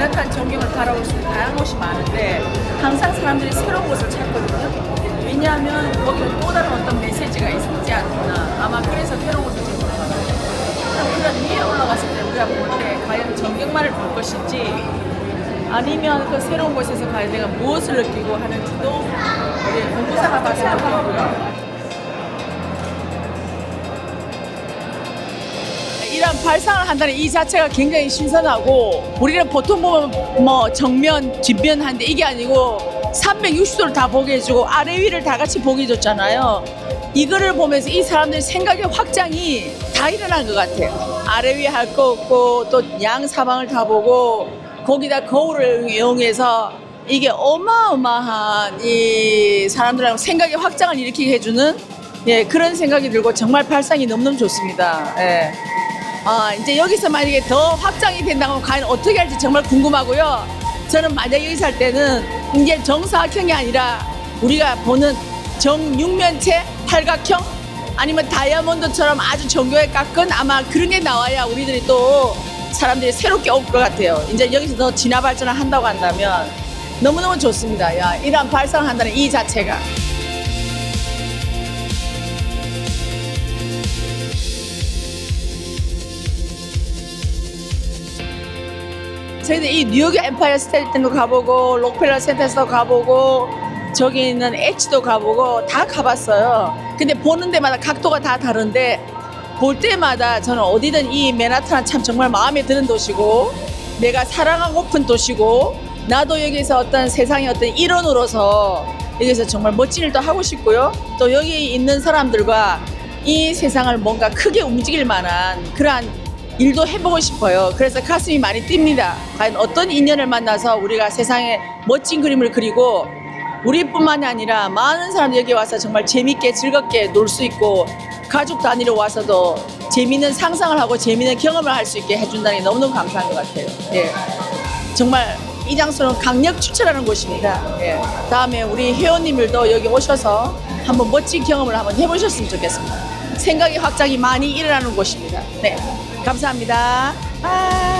맨하탄 전경을 바라볼 수 있는 다양한 곳이 많은데 항상 사람들이 새로운 곳을 찾거든요. 왜냐하면 거기는 또 다른 어떤 메시지가 있지 않나. 아마 그래서 새로운 곳을 찾는. 그럼 그런 위에 올라갔을 때 우리가 볼 때 과연 전경만을 볼 것인지 아니면 그 새로운 곳에서 과연 내가 무엇을 느끼고 하는지도 우리 공부사가 봤으면 좋겠고요. 발상을 한다는 이 자체가 굉장히 신선하고 우리는 보통 보면 뭐 정면, 뒷면 한데 이게 아니고 360도를 다 보게 해주고 아래 위를 다 같이 보게 해줬잖아요. 이거를 보면서 이 사람들의 생각의 확장이 다 일어난 것 같아요. 아래 위에 할거 없고 또 양 사방을 다 보고 거기다 거울을 이용해서 이게 어마어마한 이 사람들하고 생각의 확장을 일으키게 해주는 예, 그런 생각이 들고 정말 발상이 너무너무 좋습니다. 예. 아, 이제 여기서 만약에 더 확장이 된다면 과연 어떻게 할지 정말 궁금하고요. 저는 만약에 여기 살 때는 이제 정사각형이 아니라 우리가 보는 정육면체 팔각형 아니면 다이아몬드처럼 아주 정교하게 깎은 아마 그런 게 나와야 우리들이 또 사람들이 새롭게 올 것 같아요. 이제 여기서 더 진화 발전을 한다고 한다면 너무너무 좋습니다. 야, 이런 발상을 한다는 이 자체가. 저희들 이 뉴욕 엠파이어 스테이트도 가보고 록펠러 센터도 가보고 저기 있는 H도 가보고 다 가봤어요. 근데 보는 데마다 각도가 다 다른데 볼 때마다 저는 어디든 이 맨하탄은 참 정말 마음에 드는 도시고 내가 사랑하고픈 도시고 나도 여기서 어떤 세상의 어떤 일원으로서 여기서 정말 멋진 일도 하고 싶고요. 또 여기 있는 사람들과 이 세상을 뭔가 크게 움직일 만한 그러한 일도 해보고 싶어요. 그래서 가슴이 많이 뜁니다. 과연 어떤 인연을 만나서 우리가 세상에 멋진 그림을 그리고 우리뿐만이 아니라 많은 사람들이 여기 와서 정말 재밌게 즐겁게 놀 수 있고 가족 단위로 와서도 재미있는 상상을 하고 재미있는 경험을 할 수 있게 해준다는 게 너무너무 감사한 것 같아요. 예. 정말 이 장소는 강력 추천하는 곳입니다. 예. 다음에 우리 회원님들도 여기 오셔서 한번 멋진 경험을 한번 해보셨으면 좋겠습니다. 생각의 확장이 많이 일어나는 곳입니다. 네. 감사합니다. 아.